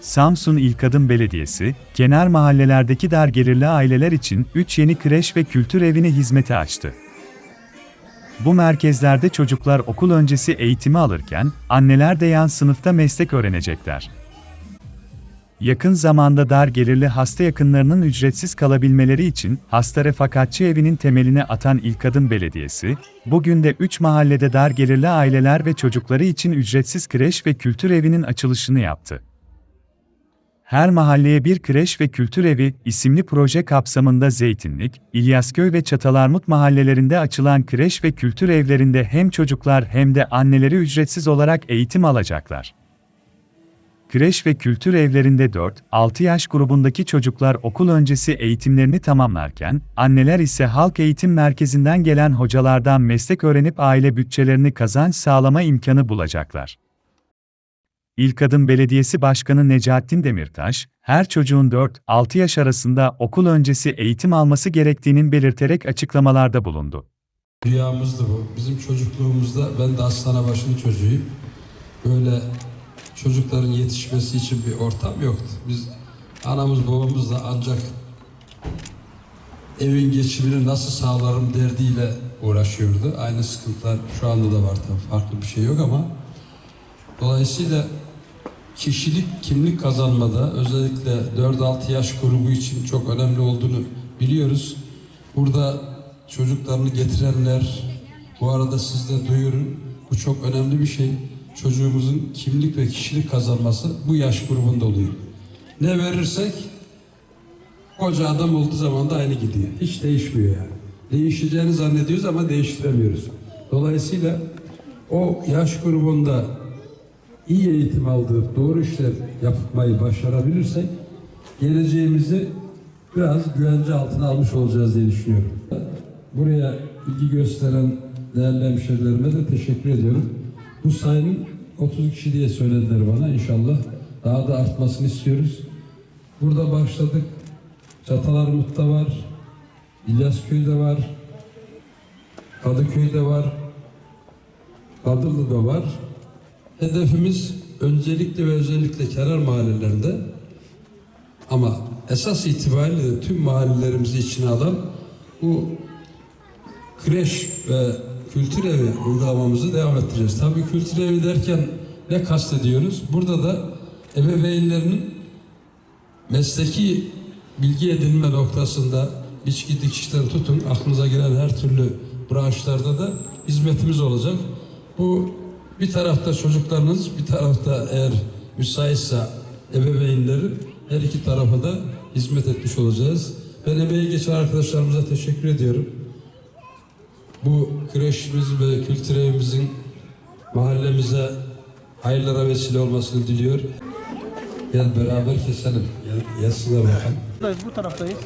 Samsun İl Kadın Belediyesi, kenar mahallelerdeki dar gelirli aileler için 3 yeni kreş ve kültür evini hizmete açtı. Bu merkezlerde çocuklar okul öncesi eğitimi alırken, anneler de yan sınıfta meslek öğrenecekler. Yakın zamanda dar gelirli hasta yakınlarının ücretsiz kalabilmeleri için Hasta Refakatçi Evi'nin temelini atan İl Kadın Belediyesi, bugün de 3 mahallede dar gelirli aileler ve çocukları için ücretsiz kreş ve kültür evinin açılışını yaptı. Her mahalleye bir kreş ve kültür evi isimli proje kapsamında Zeytinlik, İlyasköy ve Çatalarmut mahallelerinde açılan kreş ve kültür evlerinde hem çocuklar hem de anneleri ücretsiz olarak eğitim alacaklar. Kreş ve kültür evlerinde 4-6 yaş grubundaki çocuklar okul öncesi eğitimlerini tamamlarken, anneler ise halk eğitim merkezinden gelen hocalardan meslek öğrenip aile bütçelerini kazanç sağlama imkanı bulacaklar. İl Kadın Belediyesi Başkanı Necaettin Demirtaş, her çocuğun 4-6 yaş arasında okul öncesi eğitim alması gerektiğinin belirterek açıklamalarda bulundu. Rüyamızdı bu. Bizim çocukluğumuzda ben de Aslanabası'nın çocuğuyum. Böyle çocukların yetişmesi için bir ortam yoktu. Biz anamız babamızla ancak evin geçimini nasıl sağlarım derdiyle uğraşıyordu. Aynı sıkıntılar şu anda da var tabii. Farklı bir şey yok ama dolayısıyla kişilik kimlik kazanmada özellikle 4-6 yaş grubu için çok önemli olduğunu biliyoruz. Burada çocuklarını getirenler bu arada siz de duyurun. Bu çok önemli bir şey. Çocuğumuzun kimlik ve kişilik kazanması bu yaş grubunda oluyor. Ne verirsek koca adam olduğu zaman da aynı gidiyor. Hiç değişmiyor yani. Değişeceğini zannediyoruz ama değiştiremiyoruz. Dolayısıyla o yaş grubunda iyi eğitim aldığı doğru işler yapmayı başarabilirsek geleceğimizi biraz güvence altına almış olacağız diye düşünüyorum. Buraya ilgi gösteren değerli hemşerilerime de teşekkür ediyorum. Bu sayının 30 kişi diye söylediler bana inşallah. Daha da artmasını istiyoruz. Burada başladık. Çatalarmut'ta var. İlyasköy'de var. Kadıköy'de var. Kadırlı'da var. Hedefimiz öncelikle ve özellikle kenar mahallelerinde ama esas itibariyle de tüm mahallelerimizi içine alan bu kreş ve kültür evi uygulamamızı devam ettireceğiz. Tabii kültür evi derken ne kastediyoruz? Burada da ebeveynlerinin mesleki bilgi edinme noktasında biçki dikişten tutun aklınıza gelen her türlü branşlarda da hizmetimiz olacak. Bu bir tarafta çocuklarınız, bir tarafta eğer müsaitse ebeveynleri her iki tarafa da hizmet etmiş olacağız. Ben emeği geçen arkadaşlarımıza teşekkür ediyorum. Bu kreşimiz ve kültür evimizin mahallemize hayırlara vesile olmasını diliyor. Gel beraber keselim. Gel, yazsına bakalım. Bu taraftayız.